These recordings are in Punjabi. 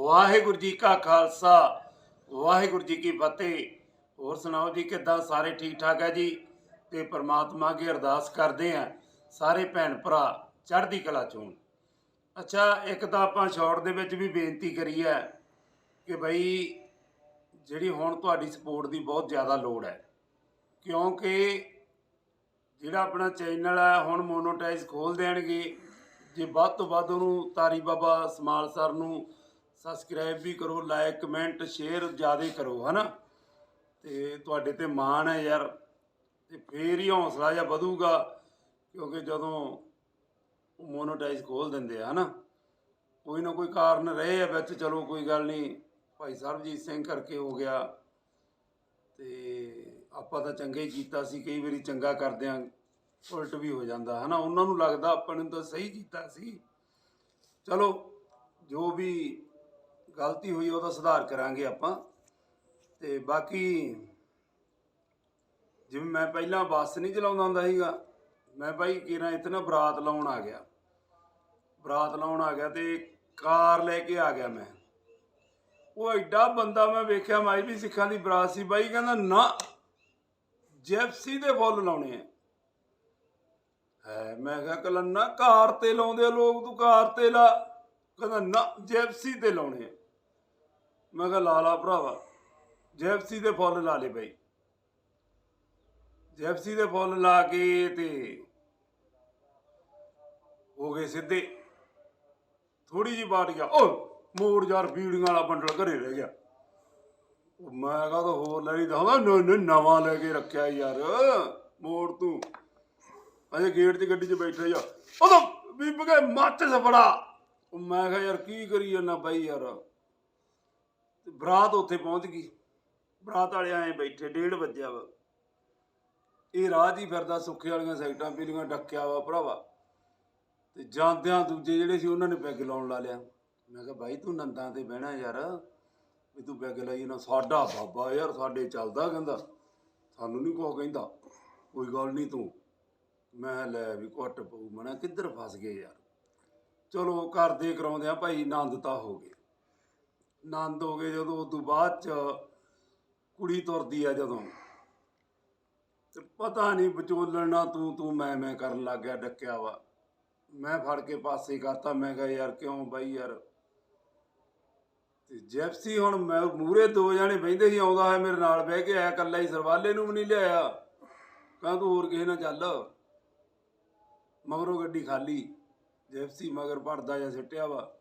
ਵਾਹਿਗੁਰੂ ਜੀ ਕਾ ਖਾਲਸਾ, ਵਾਹਿਗੁਰੂ ਜੀ ਕੀ ਫਤਿਹ। ਹੋਰ ਸੁਣਾਓ ਜੀ, ਕਿੱਦਾਂ? ਸਾਰੇ ਠੀਕ ਠਾਕ ਹੈ ਜੀ? ਤੇ ਪ੍ਰਮਾਤਮਾ ਅੱਗੇ ਅਰਦਾਸ ਕਰਦੇ ਆ ਸਾਰੇ ਭੈਣ ਭਰਾ ਚੜ੍ਹਦੀ ਕਲਾ ਚ ਅੱਛਾ, ਇੱਕ ਤਾਂ ਆਪਾਂ ਸ਼ਾਰਟ ਦੇ ਵਿੱਚ ਵੀ ਬੇਨਤੀ ਕਰੀ ਹੈ ਕਿ ਬਈ ਜਿਹੜੀ ਹੁਣ ਤੁਹਾਡੀ ਸਪੋਰਟ ਦੀ ਬਹੁਤ ਜ਼ਿਆਦਾ ਲੋੜ ਹੈ। ਕਿਉਂਕਿ ਜਿਹੜਾ ਆਪਣਾ ਚੈਨਲ ਹੈ, ਹੁਣ ਮੋਨੋਟਾਈਜ਼ ਖੋਲ ਦੇਣਗੇ। ਜੇ ਵੱਧ ਤੋਂ ਵੱਧ ਉਹਨੂੰ ਤਾਰੀ ਬਾਬਾ ਸਮਾਲ ਸਰ ਨੂੰ ਸਬਸਕ੍ਰਾਈਬ ਵੀ ਕਰੋ ਲਾਈਕ ਕਮੈਂਟ ਸ਼ੇਅਰ ਜ਼ਿਆਦਾ ਕਰੋ, ਹਨਾ? ਤੇ ਤੁਹਾਡੇ ਤੇ ਮਾਣ ਹੈ ਯਾਰ। ਤੇ ਫੇਰ ਹੀ ਹੌਸਲਾ ਜਿਹਾ ਵਧੂਗਾ, ਕਿਉਂਕਿ ਜਦੋਂ ਮੋਨੋਟਾਈਜ਼ ਖੋਲ ਦਿੰਦੇ ਆ, ਹਨਾ? ਕੋਈ ਨਾ ਕੋਈ ਕਾਰਨ ਰਹੇ ਆ ਵਿੱਚ, ਚਲੋ ਕੋਈ ਗੱਲ ਨਹੀਂ, ਭਾਈ ਸਰਬਜੀਤ ਸਿੰਘ ਕਰਕੇ ਹੋ ਗਿਆ। ਤੇ ਆਪਾਂ ਤਾਂ ਚੰਗਾ ਹੀ ਕੀਤਾ ਸੀ, ਕਈ ਵਾਰੀ ਚੰਗਾ ਕਰਦਿਆਂ ਉਲਟ ਵੀ ਹੋ ਜਾਂਦਾ, ਹਨਾ? ਉਹਨਾਂ ਨੂੰ ਲੱਗਦਾ ਆਪਾਂ ਨੇ ਤਾਂ ਸਹੀ ਕੀਤਾ ਸੀ। ਚਲੋ, ਜੋ ਵੀ ਗਲਤੀ ਹੋਈ, ਉਹਦਾ ਸੁਧਾਰ ਕਰਾਂਗੇ ਆਪਾਂ। ਤੇ ਬਾਕੀ ਜਿਵੇਂ ਮੈਂ ਪਹਿਲਾਂ ਬੱਸ ਨਹੀਂ ਚਲਾਉਂਦਾ ਹੁੰਦਾ ਸੀਗਾ, ਮੈਂ ਭਾਈ ਕਿਰਾਂ ਇੱਥੇ ਨਾ ਬਰਾਤ ਲਾਉਣ ਆ ਗਿਆ। ਬਰਾਤ ਲਾਉਣ ਆ ਗਿਆ ਤੇ ਕਾਰ ਲੈ ਕੇ ਆ ਗਿਆ ਮੈਂ। ਉਹ ਐਡਾ ਬੰਦਾ ਮੈਂ ਵੇਖਿਆ ਮਾਈ ਵੀ ਸਿੱਖਾਂ ਦੀ ਬਰਾਤ ਸੀ। ਬਾਈ ਕਹਿੰਦਾ, ਨਾ, ਜੈਪਸੀ ਦੇ ਫੁੱਲ ਲਾਉਣੇ ਆ। ਹੈ, ਮੈਂ ਕਿਹਾ, ਕਲੰਨਾ, ਕਾਰ ਤੇ ਲਾਉਂਦੇ ਆ ਲੋਕ, ਤੂੰ ਕਾਰ ਤੇ ਲਾ। ਕਹਿੰਦਾ, ਨਾ, ਜੈਪਸੀ ਤੇ ਲਾਉਣੇ ਆ। ਮੈਂ ਕਿਹਾ, ਲਾ ਲਾ ਭਰਾਵਾ, ਜੈਪਸੀ ਦੇ ਫੁੱਲ ਲਾ ਲੇ ਬਾਈ। ਜੈਪਸੀ ਦੇ ਫੁੱਲ ਲਾ ਕੇ ਤੇ ਹੋ ਗਏ ਸਿੱਧੇ। ਥੋੜੀ ਜੀ ਬਾਟ ਗਿਆ। ਓ ਮੋੜ ਯਾਰ, ਬੀੜੀਆਂ ਵਾਲਾ ਬੰਡਲ ਘਰੇ ਰਹਿ ਗਿਆ। ਉਹ ਮੈਂ ਕਹਾ, ਤਾਂ ਹੋਰ ਲੈ ਨਹੀਂ ਦਉਂਦਾ ਨਵਾਂ ਲੈ ਕੇ ਰੱਖਿਆ ਯਾਰ। ਮੋੜ ਤੂੰ। ਅਜੇ ਗੇਟ 'ਚ ਗੱਡੀ 'ਚ ਬੈਠਾ ਜਾ ਉਦੋਂ ਵੀ ਬਗੇ ਮੱਤ ਸਫੜਾ ਉਹ ਮੈਂ ਕਿਹਾ, ਯਾਰ, ਕੀ ਕਰੀ ਜਾਂਦਾ ਬਾਈ ਯਾਰ? ਤੇ ਬਰਾਤ ਉੱਥੇ ਪਹੁੰਚ ਗਈ। ਬਰਾਤ ਵਾਲੇ ਆਏ ਬੈਠੇ, ਡੇਢ ਵੱਜਿਆ ਵਾ। ਇਹ ਰਾਹ 'ਚ ਹੀ ਫਿਰਦਾ, ਸੁੱਖੇ ਵਾਲੀਆਂ ਸਾਈਟਾਂ ਪੀਲੀਆਂ ਡੱਕਿਆ ਵਾ ਭਰਾਵਾ। ਤੇ ਜਾਂਦਿਆਂ ਦੂਜੇ ਜਿਹੜੇ ਸੀ, ਉਹਨਾਂ ਨੇ ਪੈਗ ਲਾਉਣ ਲਾ ਲਿਆ। ਮੈਂ ਕਿਹਾ ਬਾਈ ਤੂੰ ਨੰਦਾਂ ਤੇ ਬਹਿਣਾ ਯਾਰ। ਵੀ ਤੂੰ ਪੈਗ ਲਾਈ ਨਾ ਸਾਡਾ ਬਾਬਾ ਯਾਰ, ਸਾਡੇ ਚੱਲਦਾ ਕਹਿੰਦਾ। ਸਾਨੂੰ ਨਹੀਂ ਕੋ ਕਹਿੰਦਾ। ਕੋਈ ਗੱਲ ਨਹੀਂ ਤੂੰ। ਮੈਂ ਲੈ ਵੀ ਕੁੱਟ ਪਊ। ਮਣਾ ਕਿੱਧਰ ਫਸ ਗਏ ਯਾਰ? ਚਲੋ ਕਰਦੇ ਕਰਾਉਂਦੇ ਆ ਭਾਈ ਆਨੰਦ ਤਾਂ ਹੋ ਗਏ ਆਨੰਦ ਹੋ ਗਏ ਜਦੋਂ ਉਸ ਤੋਂ ਬਾਅਦ ਚ ਕੁੜੀ ਤੁਰਦੀ ਆ ਜਦੋਂ। ਤੇ ਪਤਾ ਨਹੀਂ ਵਿਚੋਲਣ ਤੂੰ ਤੂੰ ਮੈਂ ਮੈਂ ਕਰਨ ਲੱਗ ਗਿਆ ਡੱਕਿਆ ਵਾ। ਮੈਂ ਫੜ ਕੇ ਪਾਸੇ ਕਰਤਾ, ਮੈਂ ਕਿਹਾ, ਯਾਰ ਕਿਉਂ ਬਾਈ ਯਾਰ? ਤੇ ਜੈਪਸੀ ਹੁਣ ਮੈਂ ਮੂਰੇ ਦੋ ਜਾਣੇ ਬਹਿੰਦੇ ਸੀ, ਆਉਂਦਾ ਹੈ ਮੇਰੇ ਨਾਲ ਬਹਿ ਕੇ ਆਇਆ ਕੱਲਾ ਹੀ ਸਰਵਾਲੇ ਨੂੰ ਵੀ ਨਹੀਂ ਲਿਆਇਆ। ਕਹਿੰਦਾ ਤੂੰ ਹੋਰ ਕਿਸੇ ਨਾਲ ਚੱਲ? ਮਗਰੋਂ ਗੱਡੀ ਖਾਲੀ, ਜੈਪਸੀ ਮਗਰ ਭਰਦਾ ਜਾਂ ਸਿੱਟਿਆ ਵਾ।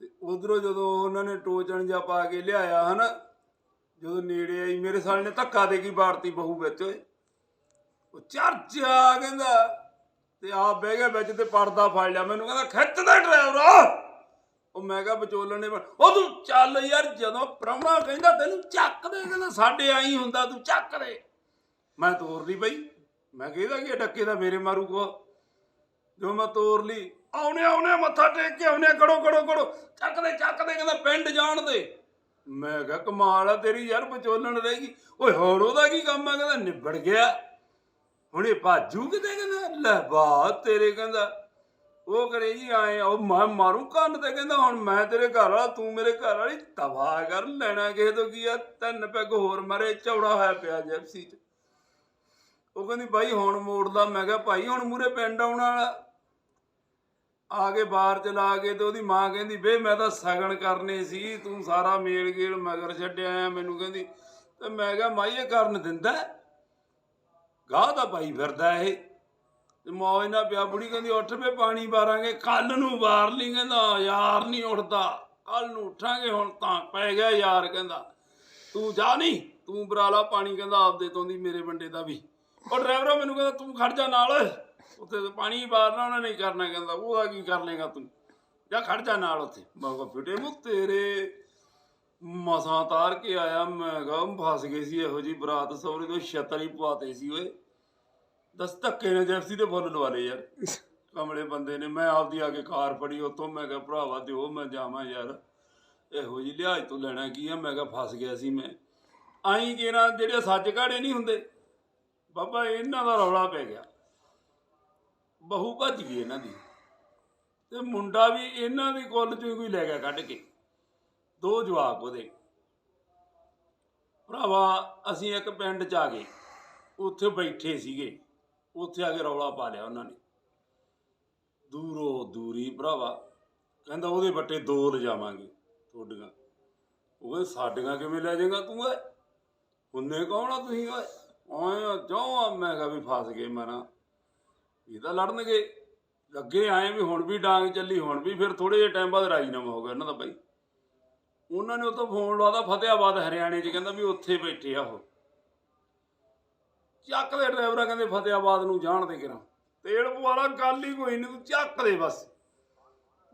ਤੇ ਉਧਰੋਂ ਜਦੋਂ ਉਹਨਾਂ ਨੇ ਟੋਚਣ ਜਾਂ ਪਾ ਕੇ ਲਿਆਇਆ ਹਨਾ, ਜਦੋਂ ਨੇੜੇ ਆਈ, ਮੇਰੇ ਸਾਲ ਨੇ ਧੱਕਾ ਦੇ ਕੇ ਬਾੜਤੀ ਬਹੂ ਵਿੱਚ। ਓਏ ਉਹ ਚਰਚਾ ਕਹਿੰਦਾ, ਤੇ ਆਪ ਬਹਿ ਗਿਆ ਵਿੱਚ ਤੇ ਪਰਦਾ ਫੜ ਲਿਆ। ਮੈਨੂੰ ਕਹਿੰਦਾ ਖਿੱਚਦਾ ਡਰਾਈਵਰ! ਉਹ ਮੈਂ ਕਿਹਾ, ਵਿਚੋਲਣ ਨੇ ਉਹ ਤੂੰ ਚੱਲ ਯਾਰ, ਜਦੋਂ ਪ੍ਰਾਹੁਣਾ ਕਹਿੰਦਾ, ਤੈਨੂੰ ਚੱਕ ਦੇ ਕਹਿੰਦਾ, ਸਾਡੇ ਆਈ ਹੁੰਦਾ, ਤੂੰ ਚੱਕ ਦੇ। ਮੈਂ ਤੋਰ ਲਈ ਬਈ। ਮੈਂ ਕਿਹਦਾ ਕੀ ਡੱਕੇ ਦਾ ਮੇਰੇ ਮਾਰੂ ਕੋ? ਜੋ ਮੈਂ ਤੋਰ ਲਈ ਆਉਣੇ ਆਉਣੇ ਮੱਥਾ ਟੇਕ ਕੇ ਆਉਣੇ ਕੜੋ ਕੜੋ ਕੜੋ ਚੱਕ ਦੇ ਕਹਿੰਦਾ ਪਿੰਡ ਜਾਣ ਦੇ। ਮੈਂ ਕਿਹਾ, ਕਮਾਲ ਆ ਤੇਰੀ ਯਾਰ, ਵਿਚੋਲਣ ਰਹੇਗੀ ਓਏ, ਹੋਰ ਉਹਦਾ ਕੀ ਕੰਮ ਆ? ਕਹਿੰਦਾ, ਨਿਬੜ ਗਿਆ। ਹੁਣ ਭਾਜੂ ਕਿਤੇ ਕਹਿੰਦਾ? ਲੈ ਬਾ ਤੇਰੇ ਕਹਿੰਦਾ। ਉਹ ਕਰੇ ਜੀ, ਆਏ ਉਹ ਮੈਂ ਮਾਰੂ ਕੰਨ ਤੇ ਕਹਿੰਦਾ, ਹੁਣ ਮੈਂ ਤੇਰੇ ਘਰ ਵਾਲਾ, ਤੂੰ ਮੇਰੇ ਘਰ ਵਾਲੀ, ਤਬਾਹ ਕਰ, ਲੈਣਾ ਕਿਸੇ ਤੋਂ ਕੀ ਆ? ਤਿੰਨ ਪੈਗ ਹੋਰ ਮਰੇ, ਚੌੜਾ ਹੋਇਆ ਪਿਆ ਜੈਪਸੀ ਚ ਉਹ ਕਹਿੰਦੀ, ਬਾਈ, ਹੁਣ ਮੋੜਦਾ। ਮੈਂ ਕਿਹਾ, ਭਾਈ, ਹੁਣ ਮੂਰੇ ਪਿੰਡ ਆਉਣ ਵਾਲਾ। ਆ ਕੇ ਬਾਹਰ ਚਲਾ ਕੇ ਤੇ ਉਹਦੀ ਮਾਂ ਕਹਿੰਦੀ, ਵੇ, ਮੈਂ ਤਾਂ ਸਗਨ ਕਰਨੇ ਸੀ, ਤੂੰ ਸਾਰਾ ਮੇਲ ਗੇਲ ਮਗਰ ਛੱਡਿਆ ਆ। ਮੈਨੂੰ ਕਹਿੰਦੀ, ਤੇ ਮੈਂ ਕਿਹਾ, ਮਾਈ, ਇਹ ਕਰਨ ਦਿੰਦਾ ਗਾਹ ਦਾ ਭਾਈ ਫਿਰਦਾ ਇਹ? ਤੇ ਮੌਜ ਨਾਲ ਪਿਆ ਬੁੜੀ ਕਹਿੰਦੀ, ਉੱਠ ਪੇ ਪਾਣੀ ਬਾਰਾਂਗੇ ਕੱਲ ਨੂੰ ਵਾਰ ਲਈ। ਕਹਿੰਦਾ ਯਾਰ ਨਹੀਂ ਉੱਠਦਾ ਕੱਲ ਨੂੰ ਉੱਠਾਂਗੇ, ਹੁਣ ਤਾਂ ਪੈ ਗਿਆ ਯਾਰ। ਕਹਿੰਦਾ, ਤੂੰ ਜਾ ਨਹੀਂ, ਤੂੰ ਬਰਾਲਾ ਪਾਣੀ, ਕਹਿੰਦਾ, ਆਪਦੇ ਤੋਂ ਦੀ ਮੇਰੇ ਵੰਡੇ ਦਾ ਵੀ। ਉਹ ਡਰਾਈਵਰ ਮੈਨੂੰ ਕਹਿੰਦਾ, ਤੂੰ ਖੜ ਜਾ ਨਾਲ। ਉੱਥੇ ਤਾਂ ਪਾਣੀ ਵਾਰਨਾ ਉਹਨਾਂ ਨੇ ਕਰਨਾ ਕਹਿੰਦਾ, ਉਹਦਾ ਕੀ ਕਰ ਲੇਗਾ ਤੂੰ? ਜਾ ਖੜ ਜਾ ਨਾਲ ਉੱਥੇ। ਮੈਂ ਕਿਹਾ ਫਿਟੇ ਮੂੰ ਤੇਰੇ ਮਸਾਂ ਤਾਰ ਕੇ ਆਇਆ, ਮੈਂ ਕਿਹਾ ਫਸ ਗਏ ਸੀ ਇਹੋ ਜੀ ਬਰਾਤ ਸੌਰੇ ਤੋਂ ਛਤਰ ਹੀ ਪਵਾਤੇ ਸੀ ਓਏ। ਦਸ ਧੱਕੇ ਨੇ ਜੈਫਸੀ ਦੇ ਫੁੱਲ ਲਵਾ ਲਏ ਯਾਰ। ਕਮਲੇ ਬੰਦੇ ਨੇ, ਮੈਂ ਆਪਦੀ ਆ ਕੇ ਕਾਰ ਫੜੀ, ਉੱਥੋਂ ਮੈਂ ਕਿਹਾ, ਭਰਾਵਾ ਦਿਓ, ਮੈਂ ਜਾਵਾਂ ਯਾਰ। ਇਹੋ ਜੀ ਲਿਹਾਜ਼ ਤੋਂ ਲੈਣਾ ਕੀ ਆ? ਮੈਂ ਕਿਹਾ, ਫਸ ਗਿਆ ਸੀ ਮੈਂ। ਆਈ ਕਿ ਨਾ, ਜਿਹੜੇ ਸੱਜ ਘਾੜੇ ਨਹੀਂ ਹੁੰਦੇ, ਬਾਬਾ, ਇਹਨਾਂ ਦਾ ਰੌਲਾ ਪੈ ਗਿਆ। ਬਹੂ ਭੱਜ ਗਈ ਇਹਨਾਂ ਦੀ। ਤੇ ਮੁੰਡਾ ਵੀ ਇਹਨਾਂ ਦੀ ਕੁੱਲ ਚੋਂ ਕੋਈ ਲੈ ਗਿਆ ਕੱਢ ਕੇ। ਦੋ ਜਵਾਕ ਉਹਦੇ। ਭਰਾਵਾ, ਅਸੀਂ ਇੱਕ ਪਿੰਡ ਚ ਆ ਗਏ। ਉੱਥੇ ਬੈਠੇ ਸੀਗੇ। ਉੱਥੇ ਆ ਕੇ ਰੌਲਾ ਪਾ ਲਿਆ ਉਹਨਾਂ ਨੇ। ਦੂਰੋਂ ਦੂਰੀ, ਭਰਾਵਾ। ਕਹਿੰਦਾ ਉਹਦੇ ਬੱਟੇ ਦੋ ਲਿਜਾਵਾਂਗੇ ਤੁਹਾਡੀਆਂ। ਉਹ ਕਹਿੰਦਾ, ਸਾਡੀਆਂ ਕਿਵੇਂ ਲੈ ਜਾਏਗਾ ਤੂੰ ਓਏ? ਹੁੰਨੇ ਕੌਣ ਆ ਤੁਸੀਂ ਓਏ? ਓਏ ਜੋ ਮੈਂ ਕਿਹਾ ਵੀ ਫਸ ਗਏ ਮਰਾਂ। ਇਹ ਤਾਂ ਲੜਨਗੇ। ਅੱਗੇ ਆਏ ਵੀ ਹੁਣ ਵੀ ਡਾਂਗ ਚੱਲੀ, ਹੁਣ ਵੀ ਫਿਰ ਥੋੜੇ ਜਿਹੇ ਟਾਈਮ ਬਾਅਦ ਰਾਜੀਨਾਮਾ ਹੋ ਗਿਆ ਇਹਨਾਂ ਦਾ ਬਾਈ। ਉਹਨਾਂ ਨੇ ਉਤੋਂ ਫੋਨ ਲਾਦਾ ਫਤਿਆਬਾਦ ਹਰਿਆਣੇ 'ਚ, ਕਹਿੰਦਾ ਵੀ ਉੱਥੇ ਬੈਠੇ ਆ ਉਹ। ਚੱਕ ਦੇ ਡਰਾਈਵਰਾਂ, ਕਹਿੰਦੇ ਫਤਿਆਬਾਦ ਨੂੰ ਜਾਣ ਦੇ ਕਿਰਾਂ ਤੇਲ ਪਵਾਲਾ, ਗੱਲ ਹੀ ਕੋਈ ਨਹੀਂ, ਤੂੰ ਚੱਕ ਦੇ ਬਸ।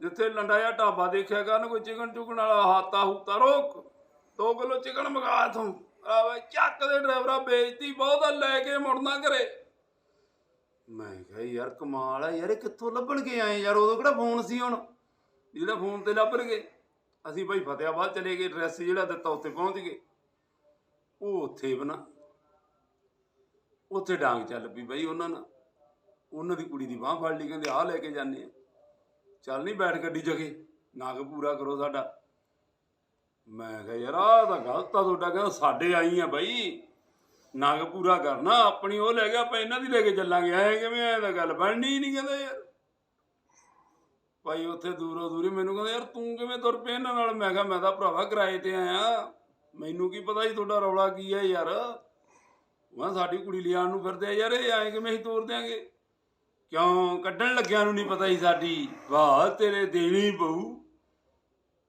ਜਿੱਥੇ ਲੰਡਾ ਜਾਂ ਢਾਬਾ ਦੇਖਿਆ ਕਰਨ, ਕੋਈ ਚਿਕਨ ਚੁਕਣ ਵਾਲਾ ਹਾਤਾ ਹੂਤਾ ਰੋਕ। 2 ਕਿਲੋ ਚਿਕਨ ਮੰਗਾ ਤੂੰ ਆਵੇ ਚੱਕ ਦੇ ਡਰਾਈਵਰਾ, ਬੇਇੱਜ਼ਤੀ ਬਹੁਤ ਲੈ ਕੇ ਮੁੜਨਾ ਘਰੇ। ਮੈਂ ਕਿਹਾ ਯਾਰ ਕਮਾਲ ਆ, ਯਾਰ ਇਹ ਕਿੱਥੋਂ ਲੱਭਣ ਕੇ ਆਏ ਯਾਰ, ਉਦੋਂ ਕਿਹੜਾ ਫੋਨ ਸੀ ਹੁਣ? ਜਿਹੜਾ ਫੋਨ ਤੇ ਲੱਭ ਗਏ ਅਸੀਂ ਭਾਈ ਫਤਿਆਬਾਦ ਚਲੇ ਗਏ ਐਡਰੈਸ ਜਿਹੜਾ ਦਿੱਤਾ ਉੱਥੇ ਪਹੁੰਚ ਗਏ। ਉਹ ਉੱਥੇ ਬਣਾ। ਉੱਥੇ ਡਾਂਗ ਚੱਲ ਪਈ ਬਈ ਉਹਨਾਂ ਨਾਲ। ਉਹਨਾਂ ਦੀ ਕੁੜੀ ਦੀ ਬਾਹ ਫੜ ਲਈ, ਕਹਿੰਦੇ ਆਹ ਲੈ ਕੇ ਜਾਂਦੇ ਆ। ਚੱਲ ਨਹੀਂ ਬੈਠ ਗੱਡੀ ਜਗੇ, ਨਗ ਪੂਰਾ ਕਰੋ ਸਾਡਾ। ਮੈਂ ਕਿਹਾ ਯਾਰ ਆਹ ਤਾਂ ਗਲਤ ਆ ਤੁਹਾਡਾ, ਕਹਿੰਦਾ ਸਾਡੇ ਆਈ ਆ ਬਈ। ਨਗ ਪੂਰਾ ਕਰਨਾ, ਆਪਣੀ ਉਹ ਲੈ ਗਿਆ ਆਪਾਂ ਇਹਨਾਂ ਦੀ ਲੈ ਕੇ ਚੱਲਾਂਗੇ। ਐ ਕਿਵੇਂ ਐ ਤਾਂ ਗੱਲ ਬਣਨੀ ਨਹੀਂ ਕਹਿੰਦਾ ਯਾਰ। ਭਾਈ ਉੱਥੇ ਦੂਰੋਂ ਦੂਰੀ ਮੈਨੂੰ ਕਹਿੰਦਾ, ਯਾਰ ਤੂੰ ਕਿਵੇਂ ਤੁਰ ਪਿਆ ਇਹਨਾਂ ਨਾਲ? ਮੈਂ ਕਿਹਾ, ਮੈਂ ਤਾਂ ਭਰਾਵਾ ਕਿਰਾਏ ਤੇ ਆਇਆ। ਮੈਨੂੰ ਕੀ ਪਤਾ ਸੀ ਤੁਹਾਡਾ ਰੌਲਾ ਕੀ ਹੈ ਯਾਰ। ਮੈਂ ਸਾਡੀ ਕੁੜੀ ਲਿਆਉਣ ਨੂੰ ਫਿਰਦੇ ਆ ਯਾਰ, ਇਹ ਐਂ ਕਿਵੇਂ ਅਸੀਂ ਤੋਰ ਦਿਆਂਗੇ? ਕਿਉਂ? ਕੱਢਣ ਲੱਗਿਆ ਨੂੰ ਨਹੀਂ ਪਤਾ ਸੀ ਸਾਡੀ। ਵਾਹ, ਤੇਰੇ ਦੇਣੀ ਪਊ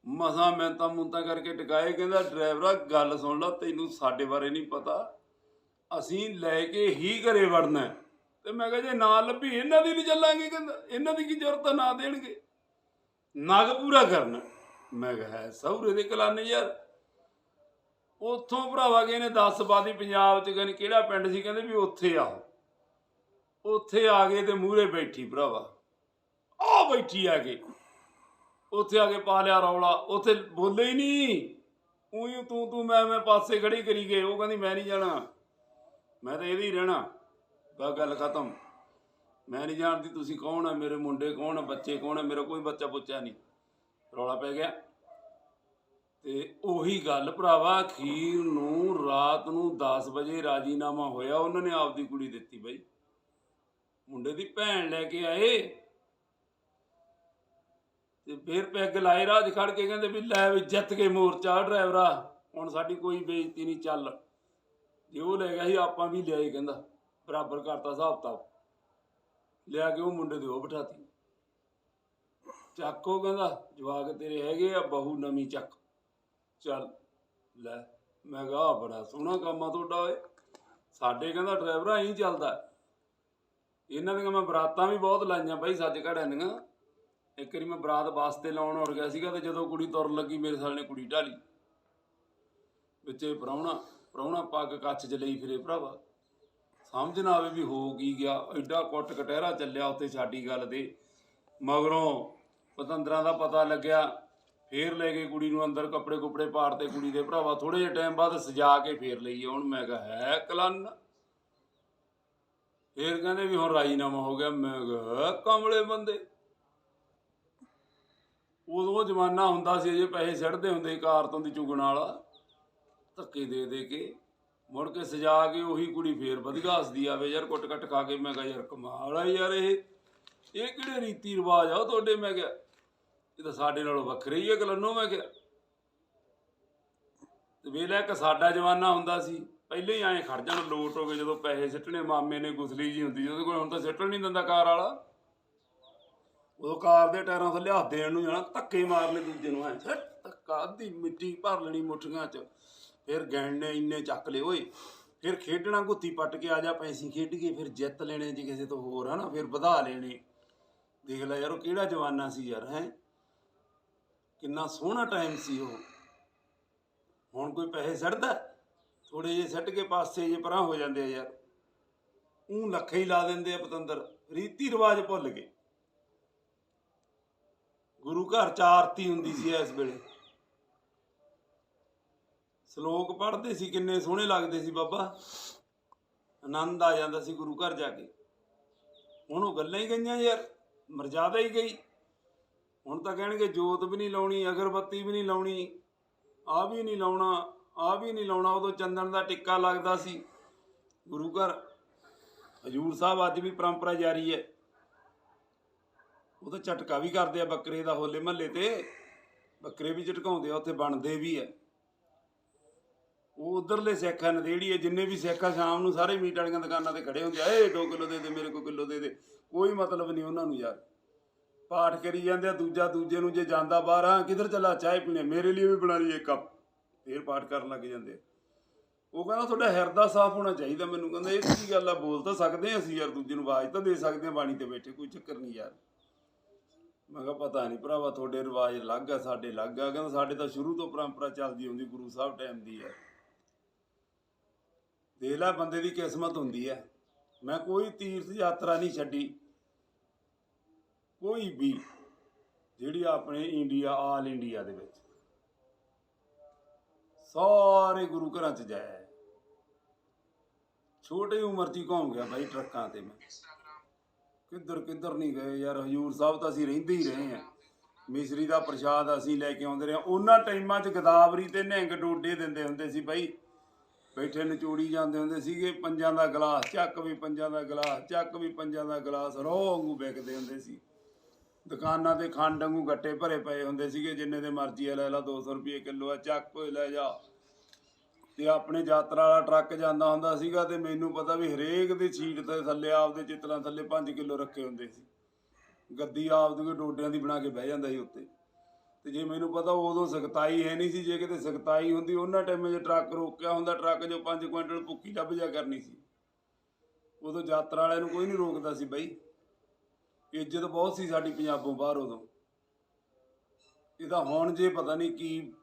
ਮਸਾ ਮੈਂ ਤਾਂ ਮੁੰਤਾ ਕਰਕੇ ਟਿਕਾਏ, ਕਹਿੰਦਾ, ਡਰਾਈਵਰਾ ਗੱਲ ਸੁਣ ਲੈ, ਤੈਨੂੰ ਸਾਡੇ ਬਾਰੇ ਨਹੀਂ ਪਤਾ। ਅਸੀਂ ਲੈ ਕੇ ਹੀ ਘਰੇ ਵੜਨਾ ਤੇ ਮੈਂ ਕਿਹਾ ਜੇ ਨਾ ਲੱਭੀ, ਇਹਨਾਂ ਦੀ ਨਹੀਂ ਚੱਲਾਂਗੇ ਕਹਿੰਦਾ। ਇਹਨਾਂ ਦੀ ਕੀ ਜ਼ਰੂਰਤ ਨਾ ਦੇਣਗੇ। ਨਗ ਪੂਰਾ ਕਰਨਾ ਮੈਂ ਕਿਹਾ ਸਹੁਰੇ ਦੇ ਕਲਾਨੇ ਯਾਰ। ਉੱਥੋਂ ਭਰਾਵਾ ਗਏ ਨੇ 10 ਬਾਦੀ ਪੰਜਾਬ ਚ ਕਹਿੰਦੇ ਕਿਹੜਾ ਪਿੰਡ ਸੀ, ਕਹਿੰਦੇ ਵੀ ਉੱਥੇ ਆਓ ਉੱਥੇ ਆ ਗਏ ਤੇ ਮੂਹਰੇ ਬੈਠੀ ਭਰਾਵਾ। ਆ ਬੈਠੀ ਆ ਕੇ। ਉੱਥੇ ਆ ਕੇ ਪਾ ਲਿਆ ਰੌਲਾ। ਉੱਥੇ ਬੋਲੇ ਹੀ ਨਹੀਂ। ਉਹੀ ਤੂੰ ਤੂੰ ਮੈਂ ਮੈਂ ਪਾਸੇ ਖੜੀ ਕਰੀ ਗਏ। ਉਹ ਕਹਿੰਦੀ, ਮੈਂ ਨਹੀਂ ਜਾਣਾ। ਮੈਂ ਤਾਂ ਇਹਦੇ ਹੀ ਰਹਿਣਾ। ਬਸ ਗੱਲ ਖਤਮ। ਮੈਂ ਨਹੀਂ ਜਾਣਦੀ ਤੁਸੀਂ ਕੌਣ ਆ, ਮੇਰੇ ਮੁੰਡੇ ਕੌਣ ਆ, ਬੱਚੇ ਕੌਣ ਆ, ਮੇਰਾ ਕੋਈ ਬੱਚਾ ਪੁੱਛਿਆ ਨਹੀਂ। ਰੌਲਾ ਪੈ ਗਿਆ। ਤੇ ਉਹੀ ਗੱਲ ਭਰਾਵਾ, ਅਖੀਰ ਨੂੰ ਰਾਤ ਨੂੰ 10 ਵਜੇ ਰਾਜੀਨਾਮਾ ਹੋਇਆ, ਉਹਨਾਂ ਨੇ ਆਪਦੀ ਕੁੜੀ ਦਿੱਤੀ ਬਈ। ਮੁੰਡੇ ਦੀ ਭੈਣ ਲੈ ਕੇ ਆਏ। ਤੇ ਫਿਰ ਪੈਗ ਲਾਏ, ਰਾਜ ਖੜ ਕੇ ਕਹਿੰਦੇ ਵੀ ਲੈ ਵੀ ਜਿੱਤ ਕੇ ਮੋਰਚਾ, ਡਰਾਈਵਰਾ। ਹੁਣ ਸਾਡੀ ਕੋਈ ਬੇਇੱਜ਼ਤੀ ਨਹੀਂ, ਚੱਲ। ਜੇ ਉਹ ਲੈ ਗਿਆ ਸੀ, ਆਪਾਂ ਵੀ ਲਿਆਏ ਕਹਿੰਦਾ। ਬਰਾਬਰ ਕਰਤਾ ਹਿਸਾਬ ਕਿਤਾਬ। ਲਿਆ ਕੇ ਉਹ ਮੁੰਡੇ ਦੇ ਉਹ ਬਿਠਾਤੀ। ਚੱਕੋ ਕਹਿੰਦਾ, ਜਵਾਕ ਤੇਰੇ ਹੈਗੇ ਆ, ਬਹੂ ਨਵੀਂ ਚੱਕ। ਚੱਲ ਲੈ, ਮੈਂ ਕਿਹਾ, ਆਹ ਬੜਾ ਸੋਹਣਾ ਕੰਮ ਆ ਤੁਹਾਡਾ ਓਏ। ਸਾਡੇ ਕਹਿੰਦਾ ਡਰਾਈਵਰ ਐਂ ਚੱਲਦਾ। ਇਹਨਾਂ ਦੀਆਂ ਮੈਂ ਬਰਾਤਾਂ ਵੀ ਬਹੁਤ ਲਾਈਆਂ ਬਾਈ ਸੱਜ ਘੜਿਆਂ ਦੀਆਂ। ਇੱਕ ਵਾਰੀ ਮੈਂ ਬਰਾਤ ਵਾਸਤੇ ਲਾਉਣ ਉੜ ਗਿਆ ਸੀਗਾ ਤੇ ਜਦੋਂ ਕੁੜੀ ਤੁਰਨ ਲੱਗੀ, ਮੇਰੇ ਸਾਲ ਨੇ ਕੁੜੀ ਢਾਲੀ। ਵਿੱਚੇ ਪ੍ਰਾਹੁਣਾ ਪ੍ਰਾਹੁਣਾ ਪੱਗ ਕੱਚ ਚ ਲਈ ਫਿਰੇ ਭਰਾਵਾ। ਸਮਝ ਨਾ ਆਵੇ ਵੀ ਹੋ ਕੀ ਗਿਆ। ਐਡਾ ਕੁੱਟ ਕਟਹਿਰਾ ਚੱਲਿਆ ਉੱਤੇ ਸਾਡੀ ਗੱਲ ਦੇ ਮਗਰੋਂ ਪਤੰਦਰਾਂ ਦਾ ਪਤਾ ਲੱਗਿਆ, ਫੇਰ ਲੈ ਗਏ ਕੁੜੀ ਨੂੰ ਅੰਦਰ ਕੱਪੜੇ ਕੁਪੜੇ ਪਾੜਤੇ ਕੁੜੀ ਦੇ ਭਰਾਵਾ। ਥੋੜੇ ਜਿਹੇ ਟਾਈਮ ਬਾਅਦ ਸਜਾ ਕੇ ਫੇਰ ਲਈ ਹੁਣ ਮੈਂ ਕਿਹਾ, ਹੈ ਕਲਨ? ਫੇਰ ਕਹਿੰਦੇ ਵੀ ਹੁਣ ਰਾਜੀਨਾਮਾ ਹੋ ਗਿਆ। ਮੈਂ ਕਿਹਾ, ਕਮਲੇ ਬੰਦੇ। ਉਦੋਂ ਜ਼ਮਾਨਾ ਹੁੰਦਾ ਸੀ ਜੇ ਪੈਸੇ ਛੱਡਦੇ ਹੁੰਦੇ ਕਾਰ ਤੋਂ ਦੀ ਚੁਗਣ ਵਾਲਾ। ਧੱਕੇ ਦੇ ਦੇ ਕੇ ਮੁੜ ਕੇ ਸਜਾ ਕੇ ਉਹੀ ਕੁੜੀ ਫੇਰ ਵਧੀਆ ਹੱਸਦੀ ਆਵੇ, ਯਾਰ ਕੁੱਟ ਕੱਟ ਖਾ ਕੇ ਮੈਂ ਕਿਹਾ ਯਾਰ ਕਮਾਲ ਆ ਯਾਰ ਇਹ। ਇਹ ਕਿਹੜੇ ਰੀਤੀ ਰਿਵਾਜ ਆ ਤੁਹਾਡੇ? ਮੈਂ ਕਿਹਾ, ਇਹ ਤਾਂ ਸਾਡੇ ਨਾਲੋਂ ਵੱਖਰੇ ਹੀ ਆ ਗਲਨੋ ਮੈਂ ਕਿਹਾ। ਤੇ ਵੇਲੇ ਇੱਕ ਸਾਡਾ ਜਵਾਨਾ ਹੁੰਦਾ ਸੀ, ਪਹਿਲੇ ਹੀ ਐਂ ਖੜ ਜਾਣ, ਲੋਟ ਹੋ ਗਏ ਜਦੋਂ ਪੈਸੇ ਸਿੱਟਣੇ, ਮਾਮੇ ਨੇ ਗੁਸਲੀ ਜੀ ਹੁੰਦੀ ਉਹਦੇ ਕੋਲ ਹੁਣ ਤਾਂ ਸਿੱਟਣ ਨਹੀਂ ਦਿੰਦਾ ਕਾਰ ਵਾਲਾ। ਉਦੋਂ ਕਾਰ ਦੇ ਟਾਇਰਾਂ ਥੱਲੇ ਹੱਥ ਦੇਣ ਨੂੰ ਜਾਣਾ, ਧੱਕੇ ਮਾਰਨੇ ਦੂਜੇ ਨੂੰ, ਐ ਛੱਟ ਧੱਕਾ, ਅੱਧੀ ਮਿੱਟੀ ਭਰ ਲੈਣੀ ਮੁੱਠੀਆਂ 'ਚ। ਫਿਰ ਗੈਂਡੇ ਇੰਨੇ ਚੱਕ ਲਏ, ਓਏ। ਫਿਰ ਖੇਡਣਾ ਗੁੱਤੀ ਪੱਟ ਕੇ ਆ ਜਾ ਪੈਸੇ ਖੇਡ ਕੇ ਫਿਰ ਜਿੱਤ ਲੈਣੇ ਜੇ ਕਿਸੇ ਤੋਂ ਹੋਰ, ਹਨਾ, ਫਿਰ ਵਧਾ ਲੈਣੇ। ਦੇਖ ਲੈ ਯਾਰ, ਉਹ ਕਿਹੜਾ ਜਵਾਨਾ ਸੀ ਯਾਰ, ਹੈ? ਕਿੰਨਾ ਸੋਹਣਾ ਟਾਈਮ ਸੀ ਉਹ। ਹੁਣ ਕੋਈ ਪੈਸੇ ਛੱਡਦਾ ਥੋੜੇ ਜਿਹੇ ਸੱਟ ਕੇ ਪਾਸੇ ਜੇ ਪਰਾਂ ਹੋ ਜਾਂਦੇ ਆ ਯਾਰ। ਉਹ ਲੱਖੇ ਹੀ ਲਾ ਦਿੰਦੇ ਆ ਪਤੰਦਰ। ਰੀਤੀ ਰਿਵਾਜ ਭੁੱਲ ਗਏ। ਗੁਰੂ ਘਰ ਚ ਆਰਤੀ ਹੁੰਦੀ ਸੀ ਇਸ ਵੇਲੇ। ਸ਼ਲੋਕ ਪੜ੍ਹਦੇ ਸੀ, ਕਿੰਨੇ ਸੋਹਣੇ ਲੱਗਦੇ ਸੀ ਬਾਬਾ। ਆਨੰਦ ਆ ਜਾਂਦਾ ਸੀ ਗੁਰੂ ਘਰ ਜਾ ਕੇ। ਹੁਣ ਉਹ ਗੱਲਾਂ ਹੀ ਗਈਆਂ ਯਾਰ, ਮਰਜ਼ਾਦਾ ਹੀ ਗਈ। ਹੁਣ ਤਾਂ ਕਹਿਣਗੇ ਜੋਤ ਵੀ ਨਹੀਂ ਲਾਉਣੀ, ਅਗਰਬੱਤੀ ਵੀ ਨਹੀਂ ਲਾਉਣੀ ਆ ਵੀ ਨਹੀਂ ਲਾਉਣਾ ਆ ਵੀ ਨਹੀਂ ਲਾਉਣਾ। ਉਦੋਂ ਚੰਦਨ ਦਾ ਟਿੱਕਾ ਲੱਗਦਾ ਸੀ ਗੁਰੂ ਘਰ। ਹਜੂਰ ਸਾਹਿਬ ਅੱਜ ਵੀ ਪਰੰਪਰਾ ਜਾਰੀ ਹੈ। ਉਹ ਤਾਂ ਝਟਕਾ ਵੀ ਕਰਦੇ ਆ ਬੱਕਰੇ ਦਾ ਹੋਲੇ ਮਹੱਲੇ ਤੇ। ਬੱਕਰੇ ਵੀ ਝਟਕਾਉਂਦੇ ਆ, ਉੱਥੇ ਬਣਦੇ ਵੀ ਆ। ਉਹ ਉਧਰਲੇ ਸਿੱਖ ਹਨ ਜਿਹੜੀ ਜਿੰਨੇ ਵੀ ਸਿੱਖ ਆ, ਸ਼ਾਮ ਨੂੰ ਸਾਰੇ ਮੀਟ ਵਾਲੀਆਂ ਦੁਕਾਨਾਂ ਤੇ ਖੜੇ ਹੁੰਦੇ ਆ ਏ 2 ਕਿਲੋ ਦੇ ਦੇ, ਮੇਰੇ ਕੋਲ ਕਿਲੋ ਦੇ ਦੇ। ਕੋਈ ਮਤਲਬ ਨਹੀਂ ਉਹਨਾਂ ਨੂੰ ਯਾਰ। ਪਾਠ ਕਰੀ ਜਾਂਦੇ ਆ, ਦੂਜਾ, ਦੂਜੇ ਨੂੰ ਜੇ ਜਾਂਦਾ ਬਾਹਰ ਆ ਕਿੱਧਰ ਚਲਾ? ਚਾਹ ਪੀਣੇ ਮੇਰੇ ਲਈ ਵੀ ਬਣਾ ਲਈ ਇੱਕ ਕੱਪ। ਫੇਰ ਪਾਠ ਕਰਨ ਲੱਗ ਜਾਂਦੇ ਆ। ਉਹ ਕਹਿੰਦਾ, ਤੁਹਾਡਾ ਹਿਰਦਾ ਸਾਫ਼ ਹੋਣਾ ਚਾਹੀਦਾ ਮੈਨੂੰ। ਕਹਿੰਦਾ, ਇਹ ਕੀ ਗੱਲ ਆ, ਬੋਲ ਤਾਂ ਸਕਦੇ ਆ ਅਸੀਂ ਯਾਰ, ਦੂਜੇ ਨੂੰ ਆਵਾਜ਼ ਤਾਂ ਦੇ ਸਕਦੇ ਆ, ਬਾਣੀ ਤੇ ਬੈਠੇ, ਕੋਈ ਚੱਕਰ ਨਹੀਂ ਯਾਰ। ਮੈਂ ਕਿਹਾ, ਪਤਾ ਨਹੀਂ ਭਰਾਵਾ, ਤੁਹਾਡੇ ਰਿਵਾਜ ਅਲੱਗ ਆ, ਸਾਡੇ ਅਲੱਗ ਆ। ਕਹਿੰਦਾ, ਸਾਡੇ ਤਾਂ ਸ਼ੁਰੂ ਤੋਂ ਪਰੰਪਰਾ ਚੱਲਦੀ ਹੁੰਦੀ, ਗੁਰੂ ਸਾਹਿਬ ਟਾਈਮ ਦੀ ਆ। ਦੇਖ ਲੈ ਬੰਦੇ ਦੀ ਕਿਸਮਤ ਹੁੰਦੀ ਹੈ। ਮੈਂ ਕੋਈ ਤੀਰਥ ਯਾਤਰਾ ਨਹੀਂ ਛੱਡੀ। ਕੋਈ ਵੀ ਜਿਹੜੀ ਆਪਣੇ ਇੰਡੀਆ, ਆਲ ਇੰਡੀਆ ਦੇ ਵਿੱਚ। ਸਾਰੇ ਗੁਰੂ ਘਰਾਂ 'ਚ ਜਾਇਆ ਛੋਟੀ ਉਮਰ 'ਚ ਹੀ ਘੁੰਮ ਗਿਆ ਬਾਈ ਟਰੱਕਾਂ ਤੇ ਮੈਂ। ਕਿੱਧਰ ਕਿੱਧਰ ਨਹੀਂ ਗਏ ਯਾਰ, ਹਜੂਰ ਸਾਹਿਬ ਤਾਂ ਅਸੀਂ ਰਹਿੰਦੇ ਹੀ ਰਹੇ ਆ ਮਿਸਰੀ ਦਾ ਪ੍ਰਸ਼ਾਦ ਅਸੀਂ ਲੈ ਕੇ ਆਉਂਦੇ ਰਹੇ ਹਾਂ। ਉਹਨਾਂ ਟਾਈਮਾਂ 'ਚ ਗਦਾਵਰੀ ਤੇ ਨਿਹੰਗ ਡੋਡੇ ਦਿੰਦੇ ਹੁੰਦੇ ਸੀ ਬਾਈ। ਬੈਠੇ ਨਚੋੜੀ ਜਾਂਦੇ ਹੁੰਦੇ ਸੀਗੇ, ਪੰਜਾਂ ਦਾ ਗਲਾਸ ਚੱਕ ਵੀ ਪੰਜਾਂ ਦਾ ਗਲਾਸ, ਚੱਕ ਵੀ ਪੰਜਾਂ ਦਾ ਗਲਾਸ, ਰੋਹ ਵਾਂਗੂ ਵਿਕਦੇ ਹੁੰਦੇ ਸੀ। ਦੁਕਾਨਾਂ ਤੇ ਖੰਡ ਵਾਂਗੂ ਗੱਟੇ ਭਰੇ ਪਏ ਹੁੰਦੇ ਸੀਗੇ, ਜਿੰਨੇ ਦੇ ਮਰਜ਼ੀ ਆ ਲੈ ਲਾ 200 ਰੁਪਏ ਕਿਲੋ ਆ, ਚੱਕ ਕੋਈ ਲੈ ਜਾ। ਤੇ ਆਪਣੇ ਯਾਤਰਾ ਵਾਲਾ ਟਰੱਕ ਜਾਂਦਾ ਹੁੰਦਾ ਸੀਗਾ ਤੇ ਮੈਨੂੰ ਪਤਾ ਵੀ ਹਰੇਕ ਦੀ ਸੀਟ ਤੇ ਥੱਲੇ, ਆਪਦੇ ਚਿੱਤਲਾਂ ਥੱਲੇ 5 ਕਿਲੋ ਰੱਖੇ ਹੁੰਦੇ ਸੀ। ਗੱਦੀ ਆਪਦੇ ਡੋਡਿਆਂ ਦੀ ਬਣਾ ਕੇ ਬਹਿ ਜਾਂਦਾ ਸੀ ਉੱਤੇ। ਤੇ ਜੇ ਮੈਨੂੰ ਪਤਾ ਉਦੋਂ ਸਖਤਾਈ ਹੈ ਨਹੀਂ ਸੀ, ਜੇ ਕਿਤੇ ਸਖਤਾਈ ਹੁੰਦੀ, ਉਹਨਾਂ ਟਾਈਮੇ ਜੇ ਟਰੱਕ ਰੋਕਿਆ ਹੁੰਦਾ, ਟਰੱਕ ਜੋ 5 ਕੁਇੰਟਲ ਭੁੱਕੀ ਲੱਭ ਜਾ ਕਰਨੀ ਸੀ। ਉਦੋਂ ਯਾਤਰਾ ਵਾਲਿਆਂ ਨੂੰ ਕੋਈ ਨਹੀਂ ਰੋਕਦਾ ਸੀ ਬਈ। ਇੱਜ਼ਤ ਬਹੁਤ ਸੀ ਸਾਡੀ ਪੰਜਾਬੋਂ ਬਾਹਰ ਉਦੋਂ। ਇਹਦਾ ਹੁਣ ਜੇ ਪਤਾ ਨਹੀਂ ਕੀ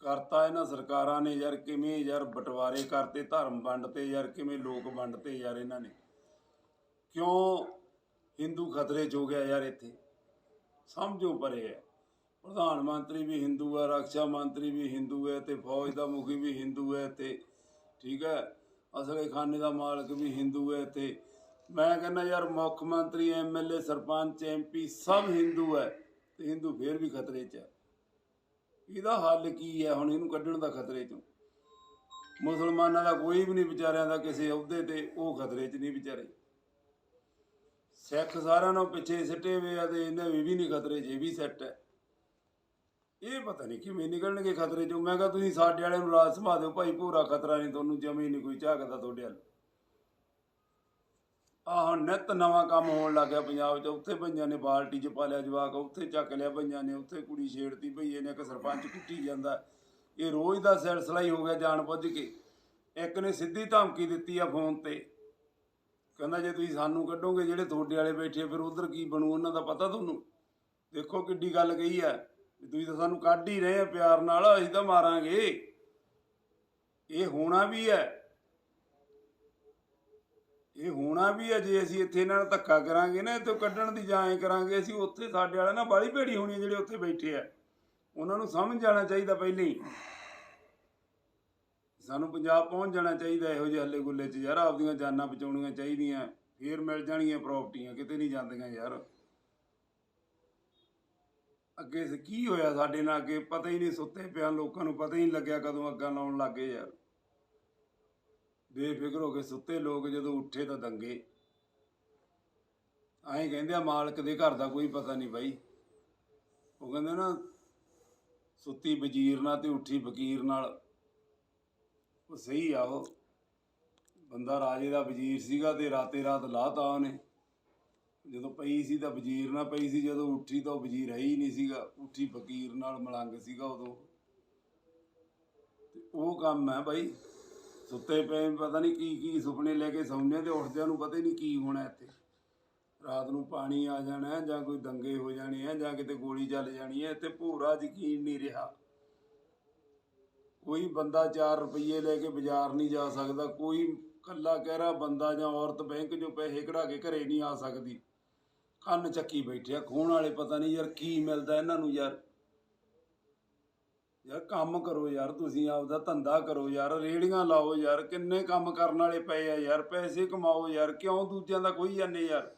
ਕਰਤਾ ਇਹਨਾਂ ਸਰਕਾਰਾਂ ਨੇ, ਯਾਰ ਕਿਵੇਂ ਯਾਰ ਬਟਵਾਰੇ ਕਰਤੇ, ਧਰਮ ਵੰਡ ਤੇ ਯਾਰ ਕਿਵੇਂ ਲੋਕ ਵੰਡ ਤੇ ਯਾਰ ਇਹਨਾਂ ਨੇ। ਕਿਉਂ ਹਿੰਦੂ ਖਤਰੇ 'ਚ ਹੋ ਗਿਆ ਯਾਰ ਇੱਥੇ? ਸਮਝੋ ਪਰੇ ਹੈ। ਪ੍ਰਧਾਨ ਮੰਤਰੀ ਵੀ ਹਿੰਦੂ ਹੈ ਰੱਖਿਆ ਮੰਤਰੀ ਵੀ ਹਿੰਦੂ ਹੈ ਤੇ ਫੌਜ ਦਾ ਮੁਖੀ ਵੀ ਹਿੰਦੂ ਹੈ ਤੇ ਠੀਕ ਹੈ ਅਸਲੇ ਖਾਨੇ ਦਾ ਮਾਲਕ ਵੀ ਹਿੰਦੂ ਹੈ ਤੇ ਮੈਂ ਕਹਿੰਦਾ ਯਾਰ ਮੁੱਖ ਮੰਤਰੀ ਐਮਐਲਏ ਸਰਪੰਚ ਐਮਪੀ ਸਭ ਹਿੰਦੂ ਹੈ ਤੇ ਹਿੰਦੂ ਫੇਰ ਵੀ ਖਤਰੇ 'ਚ ਹੈ। ਇਹਦਾ ਹੱਲ ਕੀ ਹੈ? ਹੁਣ ਇਹਨੂੰ ਕੱਢਣ ਦਾ ਖਤਰੇ 'ਚੋਂ। ਮੁਸਲਮਾਨਾਂ ਦਾ ਕੋਈ ਵੀ ਨਹੀਂ ਵਿਚਾਰਿਆਂ ਦਾ ਕਿਸੇ ਅਹੁਦੇ ਤੇ, ਉਹ ਖਤਰੇ 'ਚ ਨਹੀਂ ਵਿਚਾਰੇ। ਸਿੱਖ ਸਾਰਿਆਂ ਨੂੰ ਪਿੱਛੇ ਸਿੱਟੇ ਹੋਏ ਆ ਤੇ ਇਹਨੇ ਵੀ ਵੀ ਨਹੀਂ ਖਤਰੇ 'ਚ ਇਹ ਵੀ ਸੈੱਟ ਹੈ। ਇਹ ਪਤਾ ਨਹੀਂ ਕਿਵੇਂ ਨਿਕਲਣਗੇ ਖਤਰੇ 'ਚੋਂ। ਮੈਂ ਕਿਹਾ ਤੁਸੀਂ ਸਾਡੇ ਵਾਲਿਆਂ ਨੂੰ ਰਾਜ ਸਮਾ ਦਿਓ, ਭਾਈ ਪੂਰਾ ਖਤਰਾ ਨਹੀਂ, ਤੁਹਾਨੂੰ ਜਮੀ ਨਹੀਂ ਕੋਈ ਝਾਕਦਾ ਤੁਹਾਡੇ ਵੱਲ। ਆਹ ਹੁਣ ਨਿੱਤ ਨਵਾਂ ਕੰਮ ਹੋਣ ਲੱਗ ਗਿਆ ਪੰਜਾਬ 'ਚ। ਉੱਥੇ ਭਈਆਂ ਨੇ ਬਾਲਟੀ 'ਚ ਪਾ ਲਿਆ ਜਵਾਕ, ਉੱਥੇ ਚੱਕ ਲਿਆ ਭਈਆਂ ਨੇ, ਉੱਥੇ ਕੁੜੀ ਛੇੜਤੀ ਭਈਏ ਨੇ ਇੱਕ ਸਰਪੰਚ ਕੁੱਟੀ ਜਾਂਦਾ। ਇਹ ਰੋਜ਼ ਦਾ ਸਿਲਸਿਲਾ ਹੀ ਹੋ ਗਿਆ ਜਾਣ ਬੁੱਝ ਕੇ। ਇੱਕ ਨੇ ਸਿੱਧੀ ਧਮਕੀ ਦਿੱਤੀ ਆ ਫੋਨ ਤੇ। ਕਹਿੰਦਾ, ਜੇ ਤੁਸੀਂ ਸਾਨੂੰ ਕੱਢੋਗੇ ਜਿਹੜੇ ਤੁਹਾਡੇ ਵਾਲੇ ਬੈਠੇ ਫਿਰ ਉਧਰ ਕੀ ਬਣੂ, ਉਹਨਾਂ ਦਾ ਪਤਾ ਤੁਹਾਨੂੰ? ਦੇਖੋ ਕਿੱਡੀ ਗੱਲ ਕਹੀ ਆ। ਵੀ ਤੁਸੀਂ ਤਾਂ ਸਾਨੂੰ ਕੱਢ ਹੀ ਰਹੇ ਆ ਪਿਆਰ ਨਾਲ, ਅਸੀਂ ਤਾਂ ਮਾਰਾਂਗੇ। ਇਹ ਹੋਣਾ ਵੀ ਹੈ। ਇਹ ਹੋਣਾ ਵੀ ਹੈ, ਜੇ ਅਸੀਂ ਇੱਥੇ ਇਹਨਾਂ ਨਾਲ ਧੱਕਾ ਕਰਾਂਗੇ ਨਾ, ਇੱਥੋਂ ਕੱਢਣ ਦੀ ਜਾਂ ਐਂ ਕਰਾਂਗੇ, ਅਸੀਂ ਉੱਥੇ ਸਾਡੇ ਵਾਲਾ ਨਾ ਬਾਲੀ ਭੇੜੀ ਹੋਣੀ ਹੈ ਜਿਹੜੇ ਉੱਥੇ ਬੈਠੇ ਆ। ਉਹਨਾਂ ਨੂੰ ਸਮਝ ਜਾਣਾ ਚਾਹੀਦਾ ਪਹਿਲਾਂ ਹੀ। ਸਾਨੂੰ ਪੰਜਾਬ ਪਹੁੰਚ ਜਾਣਾ ਚਾਹੀਦਾ ਇਹੋ ਜਿਹੇ ਹੱਲੇ ਗੁੱਲੇ 'ਚ ਯਾਰ, ਆਪਦੀਆਂ ਜਾਨਾਂ ਬਚਾਉਣੀਆਂ ਚਾਹੀਦੀਆਂ, ਫੇਰ ਮਿਲ ਜਾਣਗੀਆਂ ਪ੍ਰਾਪਰਟੀਆਂ ਕਿਤੇ ਨਹੀਂ ਜਾਂਦੀਆਂ ਯਾਰ। ਅੱਗੇ ਸ- ਕੀ ਹੋਇਆ ਸਾਡੇ ਨਾਲ ਅੱਗੇ? ਪਤਾ ਹੀ ਨਹੀਂ, ਸੁੱਤੇ ਪਿਆ, ਲੋਕਾਂ ਨੂੰ ਪਤਾ ਹੀ ਨਹੀਂ ਲੱਗਿਆ ਕਦੋਂ ਅੱਗਾਂ ਲਾਉਣ ਲੱਗੇ ਯਾਰ। ਬੇਫਿਕਰ ਹੋ ਕੇ ਸੁੱਤੇ ਲੋਕ ਜਦੋਂ ਉੱਠੇ ਤਾਂ ਦੰਗੇ। ਐਂ ਕਹਿੰਦੇ ਆ, ਮਾਲਕ ਦੇ ਘਰ ਦਾ ਕੋਈ ਪਤਾ ਨਹੀਂ ਬਾਈ। ਉਹ ਕਹਿੰਦੇ ਨਾ, ਸੁੱਤੀ ਵਜ਼ੀਰ ਨਾਲ ਤੇ ਉੱਠੀ ਫਕੀਰ ਨਾਲ। ਉਹ ਸਹੀ ਆ ਉਹ। ਬੰਦਾ ਰਾਜੇ ਦਾ ਵਜ਼ੀਰ ਸੀਗਾ ਤੇ ਰਾਤੇ ਰਾਤ ਲਾਤਾ ਉਹਨੇ। ਜਦੋਂ ਪਈ ਸੀ ਤਾਂ ਵਜ਼ੀਰ ਨਾਲ ਪਈ ਸੀ, ਜਦੋਂ ਉੱਠੀ ਤਾਂ ਉਹ ਵਜ਼ੀਰ ਹੈ ਹੀ ਨਹੀਂ ਸੀਗਾ। ਉੱਠੀ ਫਕੀਰ ਨਾਲ ਮਲੰਗ ਸੀਗਾ ਉਦੋਂ। ਤੇ ਉਹ ਕੰਮ ਹੈ ਬਾਈ, ਸੁੱਤੇ ਪਏ, ਪਤਾ ਨਹੀਂ ਕੀ ਕੀ ਸੁਪਨੇ ਲੈ ਕੇ ਸੌਂਦੇ ਤੇ ਉੱਠਦਿਆਂ ਨੂੰ ਪਤਾ ਹੀ ਨਹੀਂ ਕੀ ਹੋਣਾ ਇੱਥੇ। ਰਾਤ ਨੂੰ ਪਾਣੀ ਆ ਜਾਣਾ ਜਾਂ ਕੋਈ ਦੰਗੇ ਹੋ ਜਾਣੇ ਆ ਜਾਂ ਕਿਤੇ ਗੋਲੀ ਚੱਲ ਜਾਣੀ ਹੈ, ਇੱਥੇ ਭੂਰਾ ਯਕੀਨ ਨਹੀਂ ਰਿਹਾ। ਕੋਈ ਬੰਦਾ 4 ਰੁਪਏ ਲੈ ਕੇ ਬਾਜ਼ਾਰ ਨਹੀਂ ਜਾ ਸਕਦਾ, ਕੋਈ ਕੱਲਾ ਕਹਿਰਾ ਬੰਦਾ ਜਾਂ ਔਰਤ ਬੈਂਕ 'ਚੋਂ ਪੈਸੇ ਕਢਾ ਕੇ ਘਰੇ ਨਹੀਂ ਆ ਸਕਦੀ। ਕੰਨ ਚੱਕੀ ਬੈਠੇ ਆ ਖੋਣ ਵਾਲੇ ਪਤਾ ਨਹੀਂ ਯਾਰ ਕੀ ਮਿਲਦਾ ਇਹਨਾਂ ਨੂੰ ਯਾਰ। ਯਾਰ ਕੰਮ ਕਰੋ ਯਾਰ, ਤੁਸੀਂ ਆਪਦਾ ਧੰਦਾ ਕਰੋ ਯਾਰ ਰੇੜੀਆਂ ਲਾਓ ਯਾਰ, ਕਿੰਨੇ ਕੰਮ ਕਰਨ ਵਾਲੇ ਪਏ ਆ ਯਾਰ, ਪੈਸੇ ਕਮਾਓ ਯਾਰ, ਕਿਉਂ ਦੂਜਿਆਂ ਦਾ ਕੋਈ ਜਾਂਦੇ ਯਾਰ।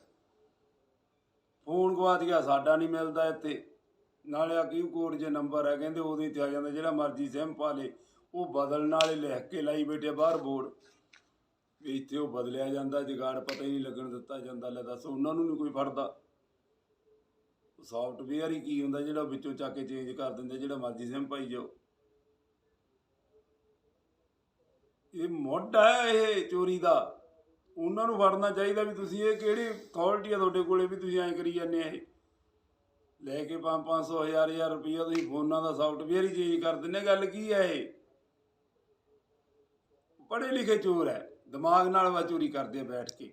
ਫੋਨ ਗਵਾਚ ਗਿਆ ਸਾਡਾ ਨਹੀਂ ਮਿਲਦਾ ਇੱਥੇ। ਨਾਲੇ ਆ ਕਿਊ ਕੋਡ ਜੇ ਨੰਬਰ ਹੈ ਕਹਿੰਦੇ ਉਹਦੇ ਤੇ ਆ ਜਾਂਦਾ, ਜਿਹੜਾ ਮਰਜ਼ੀ ਸਿਮ ਪਾ ਲੇ, ਉਹ ਬਦਲਣ ਵਾਲੇ ਲਿਖ ਕੇ ਲਾਈ ਬੈਠੇ ਬਾਹਰ ਬੋਰਡ। ਵੀ ਇੱਥੇ ਉਹ ਬਦਲਿਆ ਜਾਂਦਾ, ਜਗਾੜ ਪਤਾ ਹੀ ਨਹੀਂ ਲੱਗਣ ਦਿੱਤਾ ਜਾਂਦਾ। ਲੈ ਦੱਸ, ਉਹਨਾਂ ਨੂੰ ਨਹੀਂ ਕੋਈ ਫੜਦਾ? ਸੌਫਟਵੇਅਰ ਹੀ ਕੀ ਹੁੰਦਾ, ਜਿਹੜਾ ਵਿੱਚੋਂ ਚੱਕ ਕੇ ਚੇਂਜ ਕਰ ਦਿੰਦੇ, ਜਿਹੜਾ ਮਰਜ਼ੀ ਸਿਮ ਪਾਈ ਜਾਓ। ਇਹ ਮੋਢਾ ਹੈ ਇਹ ਚੋਰੀ ਦਾ। ਉਹਨਾਂ ਨੂੰ ਫੜਨਾ ਚਾਹੀਦਾ ਵੀ ਤੁਸੀਂ ਇਹ ਕਿਹੜੀ ਅਥਾਰਟੀ ਆ ਤੁਹਾਡੇ ਕੋਲੇ ਵੀ ਤੁਸੀਂ ਐਂ ਕਰੀ ਜਾਂਦੇ ਇਹ। ਲੈ ਕੇ 5-500 ਹਜ਼ਾਰ ਹਜ਼ਾਰ ਰੁਪਈਆ ਤੁਸੀਂ ਫੋਨਾਂ ਦਾ ਸੌਫਟਵੇਅਰ ਹੀ ਚੇਂਜ ਕਰ ਦਿੰਦੇ, ਗੱਲ ਕੀ ਹੈ ਇਹ? ਪੜ੍ਹੇ ਲਿਖੇ ਚੋਰ ਹੈ। ਦਿਮਾਗ ਨਾਲ ਵਾ ਚੋਰੀ ਕਰਦੇ ਆ ਬੈਠ ਕੇ।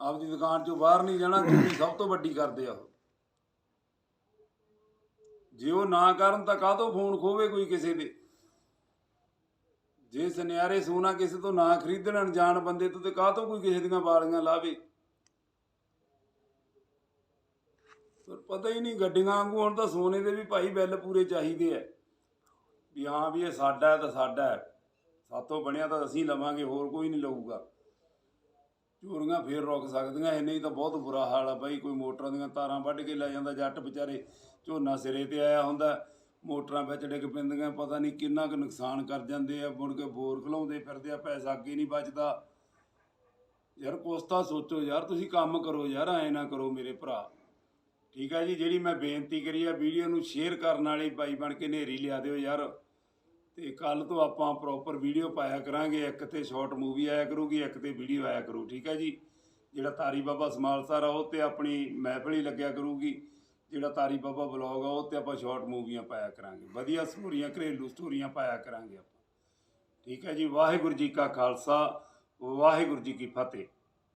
ਆਪਦੀ ਦੁਕਾਨ ਚੋਂ ਬਾਹਰ ਨਹੀਂ ਜਾਣਾ ਚੋਰੀ ਸਭ ਤੋਂ ਵੱਡੀ ਕਰਦੇ ਆ ਉਹ। ਜੇ ਉਹ ਨਾ ਕਰਨ ਤਾਂ ਕਾਹਤੋਂ ਫੋਨ ਖੋਵੇ ਕੋਈ ਕਿਸੇ ਦੇ ਜੇ ਸੁਨਿਆਰੇ ਸੋਨਾ ਕਿਸੇ ਤੋਂ ਨਾ ਖਰੀਦਣ, ਅਣਜਾਣ ਬੰਦੇ ਤੋਂ ਤੇ ਕਾਹਤੋਂ ਕੋਈ ਕਿਸੇ ਦੀਆਂ ਵਾਲੀਆਂ ਲਾਵੇ? ਪਰ ਪਤਾ ਹੀ ਨਹੀਂ, ਗੱਡੀਆਂ ਵਾਂਗੂ ਹੁਣ ਤਾਂ ਸੋਨੇ ਦੇ ਵੀ ਭਾਈ ਬਿੱਲ ਪੂਰੇ ਚਾਹੀਦੇ ਐ ਵੀ ਹਾਂ ਵੀ ਇਹ ਸਾਡਾ ਤਾਂ ਸਾਡਾ ਹੈ। ਸਾਤੋਂ ਬਣਿਆ ਤਾਂ ਅਸੀਂ ਲਵਾਂਗੇ, ਹੋਰ ਕੋਈ ਨਹੀਂ ਲਊਗਾ। ਚੋਰੀਆਂ ਫੇਰ ਰੁਕ ਸਕਦੀਆਂ ਇਹ ਨਹੀਂ ਤਾਂ ਬਹੁਤ ਬੁਰਾ ਹਾਲ ਆ ਬਾਈ। ਕੋਈ ਮੋਟਰਾਂ ਦੀਆਂ ਤਾਰਾਂ ਵੱਢ ਕੇ ਲੈ ਜਾਂਦਾ, ਜੱਟ ਵਿਚਾਰੇ ਝੋਨਾ ਸਿਰੇ ਤੇ ਆਇਆ ਹੁੰਦਾ। ਮੋਟਰਾਂ ਵਿੱਚ ਡਿੱਗ ਪੈਂਦੀਆਂ, ਪਤਾ ਨਹੀਂ ਕਿੰਨਾ ਕੁ ਨੁਕਸਾਨ ਕਰ ਜਾਂਦੇ ਆ। ਮੁੜ ਕੇ ਬੋਰ ਖਲਾਉਂਦੇ ਫਿਰਦੇ ਆ, ਪੈਸਾ ਅੱਗੇ ਨਹੀਂ ਬਚਦਾ। ਯਾਰ ਕੁਛ ਤਾਂ ਸੋਚੋ ਯਾਰ, ਤੁਸੀਂ ਕੰਮ ਕਰੋ ਯਾਰ, ਐ ਨਾ ਕਰੋ ਮੇਰੇ ਭਰਾ। ਠੀਕ ਹੈ ਜੀ, ਜਿਹੜੀ ਮੈਂ ਬੇਨਤੀ ਕਰੀ ਆ, ਵੀਡੀਓ ਨੂੰ ਸ਼ੇਅਰ ਕਰਨ ਵਾਲੇ ਭਾਈ ਬਣ ਕੇ ਨੇਰੀ ਲਿਆ ਦਿਓ ਯਾਰ। ਤੇ ਕੱਲ ਤੋਂ ਆਪਾਂ ਪ੍ਰੋਪਰ ਵੀਡੀਓ ਪਾਇਆ ਕਰਾਂਗੇ, ਇੱਕ ਤੇ ਸ਼ਾਰਟ ਮੂਵੀ ਆਇਆ ਕਰੂਗੀ, ਇੱਕ ਤੇ ਵੀਡੀਓ ਆਇਆ ਕਰੂ, ਠੀਕ ਹੈ ਜੀ? ਜਿਹੜਾ ਤਾਰੀ ਬਾਬਾ ਸਮਾਲਸਰ ਆ ਉਹ ਤੇ ਆਪਣੀ ਮਹਿਫਲ ਹੀ ਲੱਗਿਆ ਕਰੂਗੀ। ਜਿਹੜਾ ਤਾਰੀ ਬਾਬਾ ਬਲੌਗ ਆ, ਉਹ ਤੇ ਆਪਾਂ ਸ਼ਾਰਟ ਮੂਵੀਆਂ ਪਾਇਆ ਕਰਾਂਗੇ। ਵਧੀਆ ਸਟੋਰੀਆਂ, ਘਰੇਲੂ ਸਟੋਰੀਆਂ ਪਾਇਆ ਕਰਾਂਗੇ ਆਪਾਂ। ਠੀਕ ਹੈ ਜੀ? ਵਾਹਿਗੁਰੂ ਜੀ ਕਾ ਖਾਲਸਾ, ਵਾਹਿਗੁਰੂ ਜੀ ਕੀ ਫਤਿਹ।